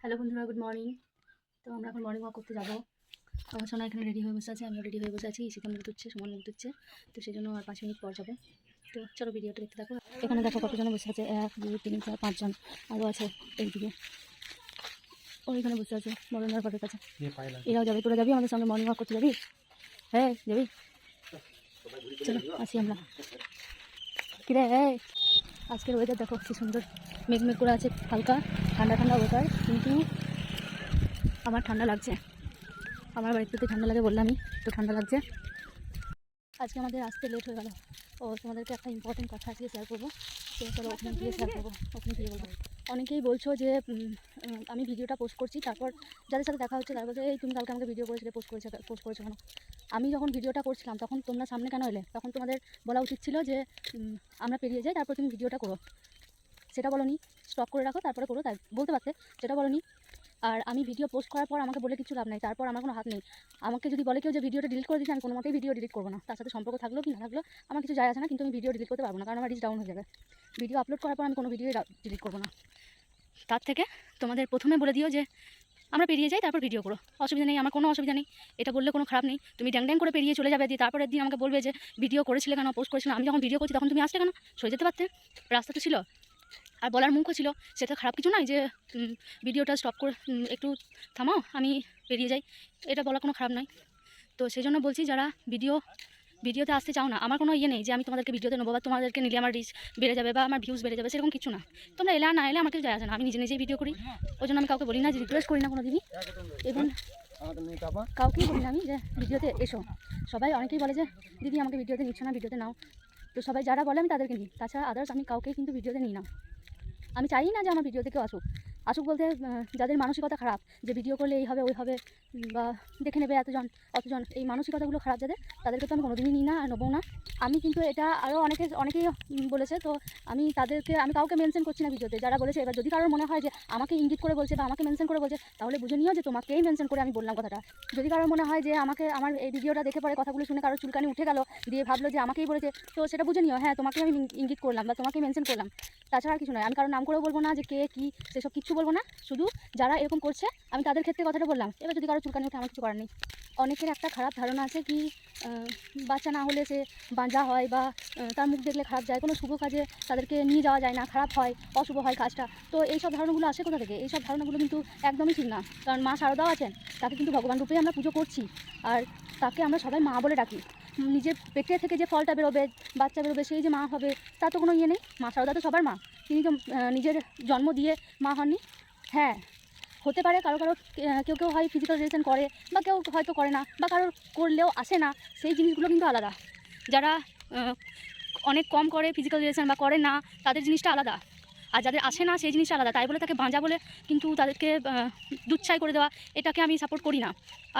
Hello বন্ধুরা good morning তো আমরা এখন মর্নিং ওয়াক করতে যাব। আমার সোনা এখানে রেডি হয়ে বসে আছে আমিও রেডি হয়ে বসে আছি শীতের মুখ দিচ্ছে সমান মুখ তো সেই জন্য আর পাঁচ মিনিট পর যাব। তো চলো ভিডিওটা দেখতে দেখো এখানে দেখো কতজন বসে আছে এক দুই তিন চার পাঁচজন আরও আছে এইদিকে। ওইখানে বসে আছে মরণার ঘরের কাছে। এরাও যাবে তোরা যাবি? আমাদের সঙ্গে মর্নিং ওয়াক করতে যাবি? হ্যাঁ যাবি? চলো আসি আমরা। কিরে হ্যাঁ আজকের ওয়েদার দেখো কি সুন্দর। মেঘ মেঘ করে আছে, হালকা, ঠান্ডা ঠান্ডা ওয়েদার কিন্তু আমার ঠান্ডা লাগছে। আমার বাড়িতে তো ঠান্ডা লাগে বললামই, তো ঠান্ডা লাগছে। আজকে আমাদের আসতে লেট হয়ে গেল। ও, তোমাদেরকে একটা ইম্পর্টেন্ট কথা আজকে শেয়ার করব। চলো ওখানে গিয়ে শেয়ার করব, ওখানে গিয়ে বলব। অনেকেই বলছো যে আমি ভিডিওটা পোস্ট করছি, তারপর যাদের সাথে দেখা হচ্ছে তারপর এই তুমি কালকে আমাকে ভিডিও করেছিলে পোস্ট করেছ পোস্ট করেছ কেন? আমি যখন ভিডিওটা করছিলাম, তখন তোমরা সামনে কেন এলে? তখন তোমাদের বলা উচিত ছিল যে আমরা পেরিয়ে যাই, তারপর তুমি ভিডিওটা করো। সেটা বলনি স্টপ করে রাখো, তারপরে করো, তাই বলতে পারতে। সেটা বলনি। আর আমি ভিডিও পোস্ট করার পর আমাকে বলে কিছু লাভ নেই, তারপর আমার কোনো হাত নেই। আমাকে যদি বলে কেউ যে ভিডিওটা ডিলিট করে দিচ্ছে আমি কোনো মতেই ভিডিও ডিলিট করব না। তার সাথে সম্পর্ক থাকলেও কি না থাকল, আমার কিছু যায় আসে না, কিন্তু আমি ভিডিও ডিলিট করতে পারব না, কারণ আমার ডাউন হয়ে যাবে। ভিডিও আপলোড করার পর আমি কোনো ভিডিও ডিলিট করব না। তার থেকে তোমাদের প্রথমে বলে দিও যে আমরা পেরিয়ে যাই, তারপর ভিডিও করো। অসুবিধা নেই, আমার কোনো অসুবিধা নেই। এটা বললে কোনো খারাপ নেই। তুমি ড্যাং ড্যাং করে পেরিয়ে চলে যাবে দিয়ে তারপরের দিন আমাকে বলবে যে ভিডিও করেছিলে কেন পোস্ট করেছিলে আমি যখন ভিডিও করছি তখন তুমি আসলে কেন? সরে যেতে পারতে। রাস্তা তো ছিল। আর বলার মুখও ছিল। সেটা খারাপ কিছু নয় যে ভিডিওটা স্টপ করে একটু থামাও, আমি পেরিয়ে যাই। এটা বলা কোনো খারাপ নয় তো সেই জন্য বলছি, যারা ভিডিও ভিডিওতে আসতে চাও না, আমার কোনো ইয়ে নেই যে আমি তোমাদেরকে ভিডিওতে নেব বা তোমাদেরকে নিলে আমার রিচ বেড়ে যাবে বা আমার ভিউজ বেড়ে যাবে, সেরকম কিছু না। তোমরা এলে না এলে আমাকে যায় না, আমি নিজে নিজেই ভিডিও করি, ওই জন্য আমি কাউকে বলি না যে রিকোয়েস্ট করি না কোনো দিনই এবং কাউকেই বলি না আমি যে ভিডিওতে এসো। সবাই অনেকেই বলে যে, দিদি, আমাকে ভিডিওতে নিচ্ছ না, ভিডিওতে নাও। তো সবাই যারা বলে আমি তাদেরকে নিই, তাছাড়া আদার্স আমি কাউকেই কিন্তু ভিডিওতে নিই না। আমি চাই না যে আমার ভিডিওতে কেউ আসুক। আসুক বলতে যাদের মানসিকতা খারাপ, যে ভিডিও করলে এই হবে, ওই হবে বা দেখে নেবে এতজন, অতজন, এই মানসিকতাগুলো খারাপ যাদের, তাদেরকে তো আমি কোনোদিনই নিই না আর নেব না। আমি কিন্তু এটা আরও অনেকে, অনেকেই বলেছে, তো আমি তাদেরকে, আমি কাউকে মেনশন করছি না ভিডিওতে যারা বলেছে, এবার যদি কারোর মনে হয় যে আমাকে ইঙ্গিত করে বলছে বা আমাকে মেনশন করে বলছে, তাহলে বুঝে নিও যে তোমাকেই মেনশন করে আমি বললাম কথাটা। যদি কারোর মনে হয় যে আমাকে, আমার এই ভিডিওটা দেখে পরে কথাগুলো শুনে কারোর চুলকানি উঠে গেল, দিয়ে ভাবলো যে আমাকেই বলেছে, তো সেটা বুঝে নিও হ্যাঁ তোমাকে আমি ইঙ্গিত করলাম বা তোমাকে মেনশন করলাম। তাছাড়া কিছু নয়, আমি কারোর নাম করেও বলব না যে কে, কী, সেসব কিচ্ছু বলব না, শুধু যারা এরকম করছে, আমি তাদের ক্ষেত্রে কথাটা বললাম। এবার যদি কারও চুলকানি উঠে আমার কিছু করার নেই। অনেকের একটা খারাপ ধারণা আছে কি বাচ্চা না হলে সে বাঁজা হয় বা তার মুখ দেখলে খারাপ যায়, কোনো শুভ কাজে তাদেরকে নিয়ে যাওয়া যায় না, খারাপ হয়, অশুভ হয় কাজটা। তো এইসব ধারণাগুলো আসে কোথা থেকে? এইসব ধারণাগুলো কিন্তু একদমই ঠিক না। কারণ মা শারদাও আছেন, তাকে কিন্তু ভগবান রূপেই আমরা পুজো করছি। আর তাকে আমরা সবাই মা বলে ডাকি। নিজের পেটে থেকে যে ফলটা বেরোবে, বাচ্চা বেরোবে, সেই যে মা হবে, তার তো কোনো ইয়ে নেই। মা শারদা তো সবার মা। তিনি তো নিজের জন্ম দিয়ে মা হননি। হ্যাঁ হতে পারে কারও কারও কেউ কেউ হয় ফিজিক্যাল রিলেশন করে বা কেউ হয়তো করে না বা কারোর করলেও আসে না, সেই জিনিসগুলো কিন্তু আলাদা। যারা অনেক কম করে ফিজিক্যাল রিলেশন বা করে না, তাদের জিনিসটা আলাদা। আর যাদের আসে না, সেই জিনিসটা আলাদা। তাই বলে তাকে বাঁজা বলে কিন্তু তাদেরকে দুচ্ছাই করে দেওয়া, এটাকে আমি সাপোর্ট করি না।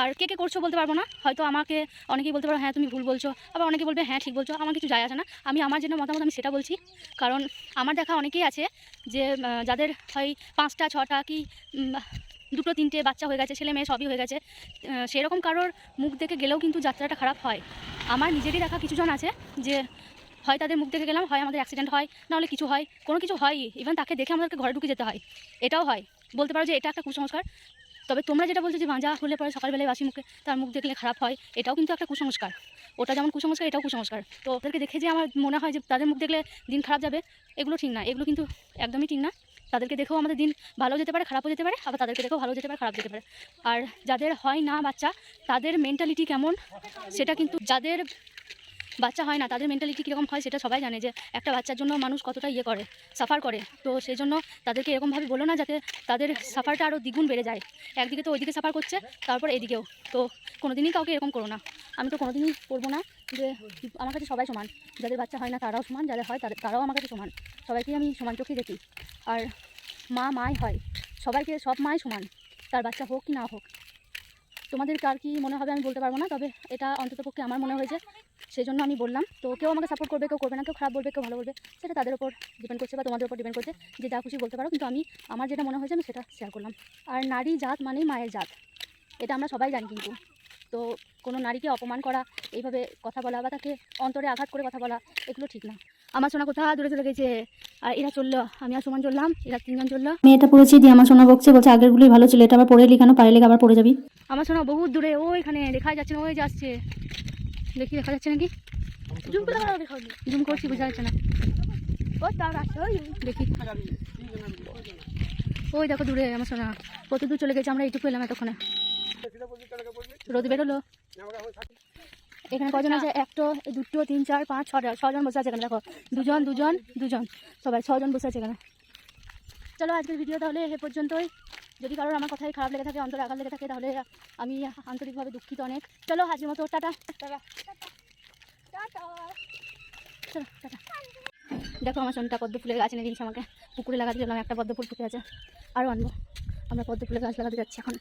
আর কে কে করছ বলতে পারব না? হয়তো আমাকে অনেকেই বলতে পারো হ্যাঁ তুমি ভুল বলছো। আবার অনেকে বলবে হ্যাঁ ঠিক বলছো। আমার কিছু যায় আসে না। আমি আমার যেটা মতামত, আমি সেটা বলছি। কারণ আমার দেখা অনেকেই আছে যে যাদের হয় পাঁচটা, ছটা কি দুটো, তিনটে বাচ্চা হয়ে গেছে, ছেলে, মেয়ে সবই হয়ে গেছে সেরকম কারোর মুখ দেখে গেলেও কিন্তু যাত্রাটা খারাপ হয়। আমার নিজেরই দেখা কিছুজন আছে যে হয় তাদের মুখ দেখে গেলাম, হয় আমাদের অ্যাক্সিডেন্ট হয় নাহলে কিছু হয়, কোনো কিছু হয়ই ইভেন তাকে দেখে আমাদেরকে ঘরে ঢুকে যেতে হয়, এটাও হয়। বলতে পারো যে এটা একটা কুসংস্কার। তবে তোমরা যেটা বলছো যে ভাঁজা হলে পরে সকালবেলায় বাসি মুখে তার মুখ দেখলে খারাপ হয়, এটাও কিন্তু একটা কুসংস্কার। ওটা যেমন কুসংস্কার, এটাও কুসংস্কার। তো ওদেরকে দেখে যে আমার মনে হয় যে তাদের মুখ দেখলে দিন খারাপ যাবে, এগুলো ঠিক না, এগুলো কিন্তু একদমই ঠিক না। তাদেরকে দেখেও আমাদের দিন ভালো যেতে পারে, খারাপও যেতে পারে, আবার তাদেরকে দেখেও ভালো যেতে পারে, খারাপ যেতে পারে। আর যাদের হয় না বাচ্চা, তাদের মেন্টালিটি কেমন, সেটা কিন্তু যাদের বাচ্চা হয় না, তাদের মেন্টালিটি কীরকম হয় সেটা সবাই জানে যে একটা বাচ্চার জন্য মানুষ কতটা ইয়ে করে সাফার করে। তো সেই জন্য তাদেরকে এরকমভাবে বলো না যাতে তাদের সাফারটা আরও দ্বিগুণ বেড়ে যায়। একদিকে তো ওইদিকে সাফার করছে, তারপর এদিকেও। তো কোনোদিনই কাউকে এরকম করো না। আমি তো কোনোদিনই করব না যে আমার কাছে সবাই সমান। যাদের বাচ্চা হয় না তারাও সমান, যাদের হয় তাদের, তারাও আমার কাছে সমান। সবাইকেই আমি সমান চোখে দেখি। আর মা, মাই হয়, সবাইকে সব মাই সমান। তার বাচ্চা হোক কি না হোক তোমাদের কার কি মনে হবে আমি বলতে পারব না, তবে এটা অন্ততপক্ষে আমার মনে হয়েছে। সেই জন্য আমি বললাম, তো কেউ আমাকে সাপোর্ট করবে, কেউ করবে না, কেউ খারাপ বলবে, কেউ ভালো বলবে, সেটা তাদের উপর ডিপেন্ড করছে বা তোমাদের উপর ডিপেন্ড করছে যে যা খুশি বলতে পারো, কিন্তু আমি, আমার যেটা মনে হয়েছে আমি সেটা শেয়ার করলাম। আর নারী জাত মানেই মায়ের জাত, এটা আমরা সবাই জানি কিন্তু। তো কোনো নারীকে অপমান করা, এইভাবে কথা বলা বা তাকে অন্তরে আঘাত করে কথা বলা, এগুলো ঠিক না। আমার সোনা কোথাও দূরে চলে গেছে। আর এরা চলল, আমি আর সমান চললাম, এরা তিনজন চলল। মেয়েটা পড়েছি, দিয়ে আমার সোনা বকছে, বলছে আগেরগুলোই ভালো ছিল, এটা আবার পড়ে লিখানো পায়ে লেগে আবার পড়ে যাবি। আমার শোনা বহুত দূরে ওইখানে দেখা যাচ্ছে না ওই যাচ্ছে দেখি দেখা যাচ্ছে নাকি? জুম করে জুম। করছি বোঝা যাচ্ছে না। ও তার আসছে ওই। দেখি। ওই দেখো দূরে আমার শোনা। কত দূর চলে গেছে আমরা এইটুকু এলাম এতক্ষণে। রোদ বেরোলো। এখানে কজন আছে? একটা দুটো তিন চার পাঁচ ছটা ছজন বসে আছে এখানে দেখো। দুজন দুজন দুজন। সবাই ছজন বসে আছে এখানে। চলো আজকের ভিডিও তাহলে এ পর্যন্তই। যদি কারোর আমার কথাই খারাপ লেগে থাকে অন্তর আঘাত লেগে থাকে তাহলে আমি আন্তরিকভাবে দুঃখিত অনেক। চলো হাজির মতো টাটা। টাটা। চলো টাটা। দেখো আমার সোনটা পদ্ম ফুলের গাছ এনে দিয়েছে আমাকে। পুকুরে লাগাতে গেলাম একটা পদ্ম ফুল ফুটে আছে। আরও আনব। আমরা পদ্ম ফুলের গাছ লাগাতে যাচ্ছি এখন।